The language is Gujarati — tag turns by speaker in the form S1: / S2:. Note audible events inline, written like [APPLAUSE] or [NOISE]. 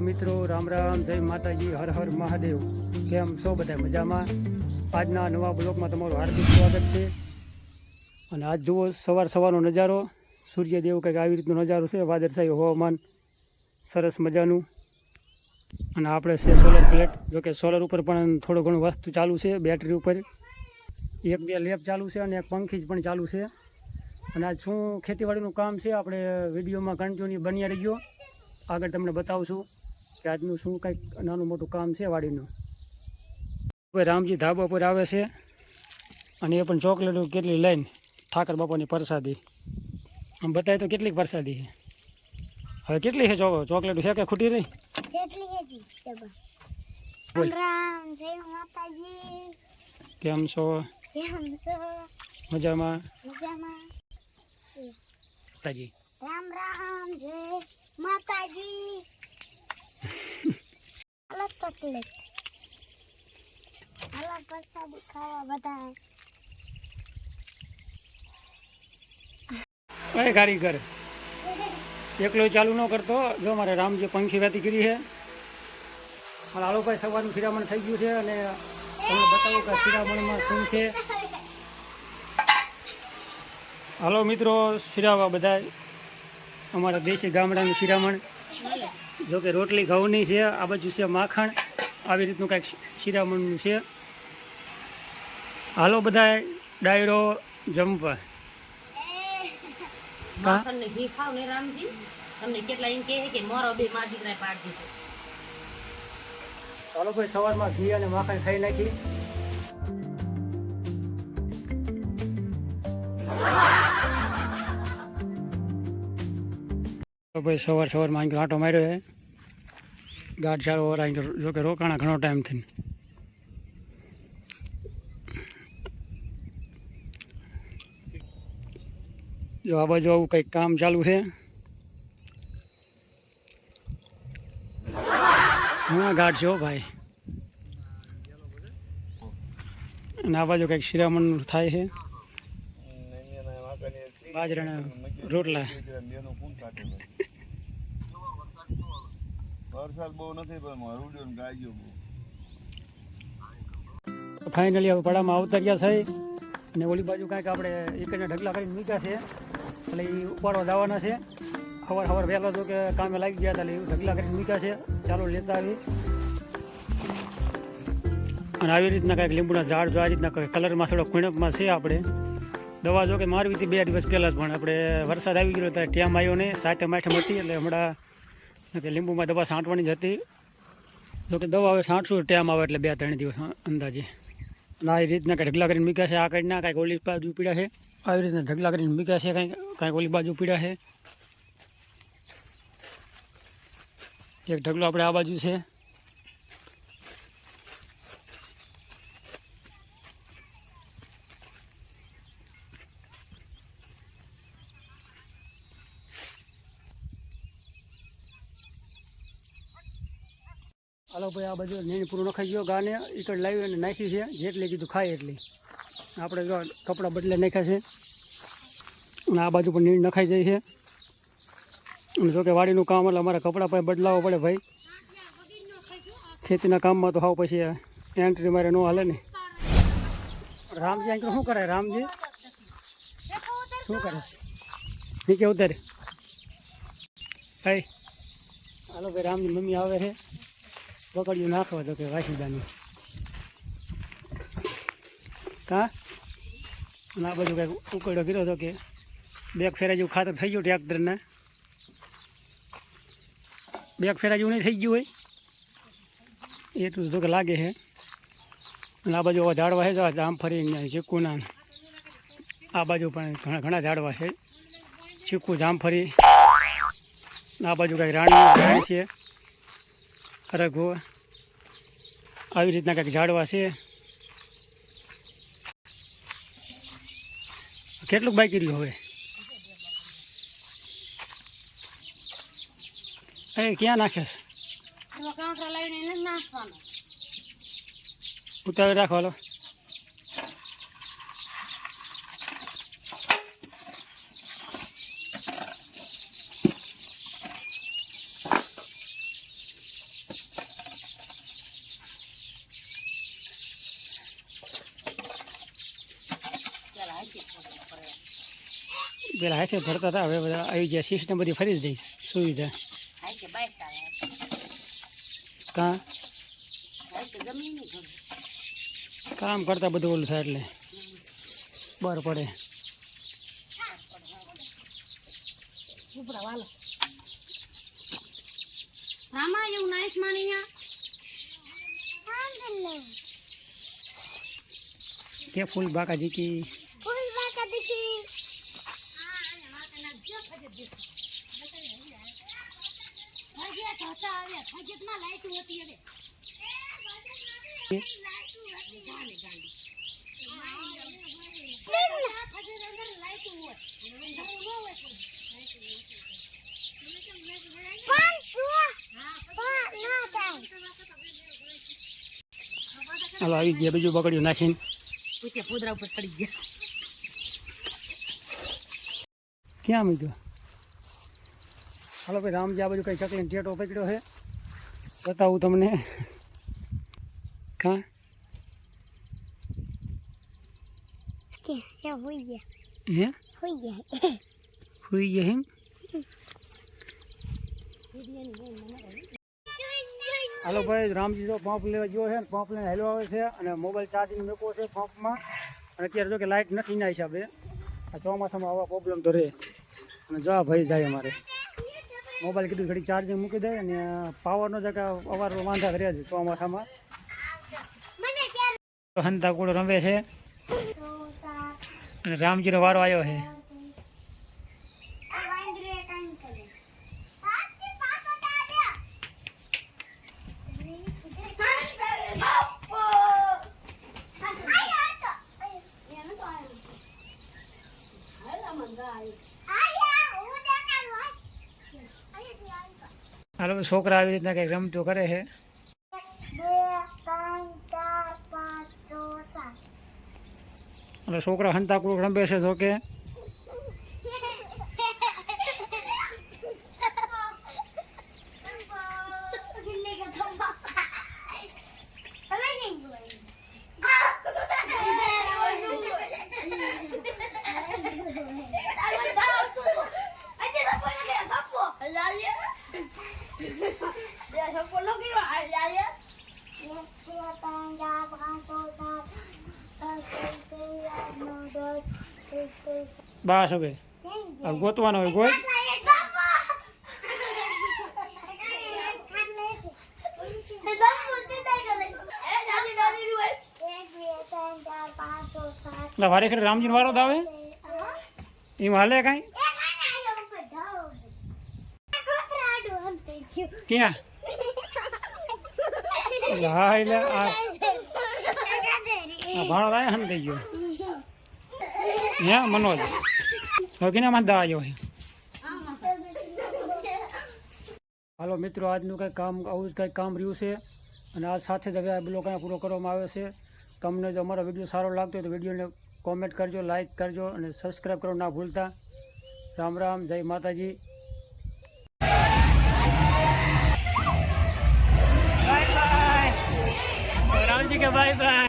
S1: મિત્રો, રામ રામ, જય માતાજી, હર હર મહાદેવ. કેમ છો બધા મજામાં? આજના નવા બ્લોગમાં તમારું હાર્દિક સ્વાગત છે. અને આજ જુઓ, સવાર સવારનો નજારો. સૂર્યદેવ કંઈક આવી રીતનો નજારો છે વાદળછાયું હવામાન. સરસ મજાનું. અને આપણે છે સોલર પ્લેટ જોકે સોલર ઉપર પણ થોડું ઘણું વસ્તુ ચાલુ છે બેટરી ઉપર. એક બે લેપ ચાલુ છે અને એક પંખી જ પણ ચાલુ છે. અને આજ શું ખેતીવાડીનું કામ છે, આપણે વિડીયોમાં કન્ટિન્યુ બન્યા રહીજો આગળ તમને બતાવશું કે આજનું શું કંઈક નાનું મોટું કામ છે વાડીનું. ભાઈ રામજી ધાબા પર આવે છે અને એ પણ ચોકલેટો કેટલી લઈને ઠાકર બાપાની પ્રસાદી. આમ બતાવે તો કેટલીક પ્રસાદી છે. હવે કેટલી છે ચોક ચોકલેટો છે કે ખૂટી રહી? કેમ છો? મજામાં?
S2: મજામાં. રામ રામ જય માતાજી. અલગ તકલીફ અલગ પરસાદી ખાવા બધા
S1: કઈ કારીગર [LAUGHS] એકલો ચાલુ ન કરતો. જો મારે રામજી પંખી વાતી કરી છે મારા આળુભાઈ સવારનું ફિરામણ થઈ ગયું છે અને તમને બતાવું કે શિરામણમાં શું છે. હાલો મિત્રો શિરાવા બધા અમારા દેશી ગામડાનું શિરામણ જો કે રોટલી ઘઉંની છે આ બાજુ છે માખણ આવી રીતનું કાંઈક શિરામણનું છે. હાલો બધા ડાયરો જમવા. [LAUGHS] કા
S3: ઘી ખાવ ને રામજી. તમને કેટલા એમ કહે કે મોરો બે મા દીકરા પાડી દીધો
S1: ચાલો ભાઈ સવારમાં ઘી અને માખણ ખાઈ નાખી. [LAUGHS] તો ભાઈ સવાર સવારમાં અહીં આંટો માર્યો છે ગાઢ ચાર ઓવર અહીં જોકે રોકાણા ઘણો ટાઈમ થઈને. જો આ બાજુ આવું કંઈક કામ ચાલુ છે. હા ગાઢ છે ભાઈ. અને આ બાજુ કંઈક શિરામણ થાય છે. બાજરાના રોટલા.
S4: વરસાદ બહુ નથી, પણ મારું જો ગાયો બહુ.
S1: ફાઇનલી હવે પડામાં આવતા રહ્યા છે. અને ઓલી બાજુ કાંઈક આપણે એકના ઢગલા કરીને મૂક્યા છે. એટલે એ ઉપાડવા દાવાના છે. ખબર ખબર વહેલા તો કે કામે લાગી ગયા હતા, એટલે ઢગલા કરીને મૂક્યા છે. ચાલો લેતા આવી અને આવી રીતના કાંઈક લીંબુના ઝાડ જો આ રીતના કલરમાં થોડો ખૂણકમાં છે આપણે. દવા જો કે મારવી હતી બે દિવસ પહેલાં જ પણ આપણે વરસાદ આવી ગયો ત્યારે ટેમ આવ્યો નહીં સાથે માઠમ હતી એટલે હમણાં કે લીંબુમાં દવા છાંટવાની જ હતી. જોકે દવા હવે છાંટશું ટેમ આવે એટલે બે ત્રણ દિવસ અંદાજે. અને આવી રીતના કંઈ ઢગલા કરીને મૂક્યા છે, આ કાઢના કાંઈક ઓલી બાજુ પીડ્યા છે. આવી રીતના ઢગલા કરીને મૂક્યા છે, કાંઈક કાંઈક ઓલી બાજુ પીડ્યા છે. એક ઢગલો આપણે આ બાજુ છે. હાલો ભાઈ, આ બધું નીણ પૂરું નખાઈ ગયો ગાને, ઈકડ લાવી અને નાખી છે. જેટલી કીધું ખાય એટલી. આપણે જો કપડાં બદલે નાખ્યા છે. અને આ બાજુ પણ નીણ નખાઈ જાય છે. અને જોકે વાડીનું કામ એટલે અમારે કપડાં પણ બદલાવવા પડે ભાઈ. ખેતીના કામમાં તો હાવ પછી એન્ટ્રી મારે ન હાલે ને. રામજી અહીં શું કરે, રામજી? શું કરે? નીચે ઉતરે. ભાઈ હાલો ભાઈ રામની મમ્મી આવે છે. પકડ્યું નાખવા તો કે વાસીદાનું કા અને આ બધું કંઈક ઉકળ્યો કર્યો હતો કે બેગ ફેરા જેવું ખાતર થઈ ગયું ટ્રેક્ટરને બેગ ફેરા જેવું નહીં થઈ ગયું હોય એટલું તો કે લાગે છે અને આ બાજુ ઝાડવા છે જો જામફળી ચીકુના આ બાજુ પણ ઘણા ઘણા ઝાડવા છે ચીકુ જામફરી આ બાજુ રાણી રાણી છે અરઘો આવી રીતના કંઈક ઝાડવા છે. કેટલુંક બાકી રહ્યું હવે? એ ક્યાં નાખે છે? ઉતાવી રાખો હાલો પેલા હાથે ભરતા હતા, હવે બધા આવી ગયા. સિસ્ટમ બધી ફરી દઈશ સુવિધા.
S3: કે?
S1: કામ કરતાં બધું ઓલું થાય એટલે. બહાર પડે. કે ફૂલ બાકાજી કી
S2: ફૂલ બાકા દીકી
S1: હાલો આવી ગયા બીજું બગડ્યું નાખીને.
S3: પૂછે પૂદરા ઉપર ચડી ગયા.
S1: ક્યાં મૂક્યો? હાલો ભાઈ રામજી આ બાજુ કંઈ ચકલીને ટેટો પકડ્યો છે. બતાવું તમને. કાં?
S2: હોઈ ગયા.
S1: હે?
S2: હોઈ ગયા. [LAUGHS]
S1: સુઈ ગયા એમ? હાલો ભાઈ રામજી તો પંપ લેવા ગયો છે પંપ લઈને હેલો આવે છે અને મોબાઈલ ચાર્જિંગ મૂકવો છે પંપમાં. અને અત્યારે જો કે લાઇટ નથી ના હિસાબે. આ ચોમાસામાં આવા પ્રોબ્લેમ તો રહે. અને જવા ભાઈ જાય અમારે. મોબાઈલ કીધું ઘડી ચાર્જિંગ મૂકી દે અને પાવરનો જગા અવાર વાંધા કર્યા છે ચોમાસામાં. હંતા કુળ રમે છે. અને રામજીનો વારો આવ્યો છે. હાલો છોકરા આવી રીતના કંઈક રમતો કરે છે. અને છોકરા હંતા કુક રમે છે કે બાસ હવે. ગોતવાનો હોય ગોત. એટલે વારે ખરે રામજીનો વારો તો આવે? એમાં હાલે કઈ? ક્યાં? [LAUGHS] હા એટલે આ ભાણો થાય હન થઈ ગયો. હે મનોજ હવે માં માંદા આવ્યો હાલો મિત્રો આજનું કંઈક કામ આવું જ કંઈક કામ રહ્યું છે અને આ સાથે જ હવે આ બ્લોગ અહીંયા પૂરો કરવામાં આવ્યો છે. તમને જો અમારો વીડિયો સારો લાગતો હોય તો વિડીયોને કોમેન્ટ કરજો લાઇક કરજો અને સબસ્ક્રાઈબ કરો ના ભૂલતા. રામ રામ જય માતાજી. બાય બાય રામજી કે બાય બાય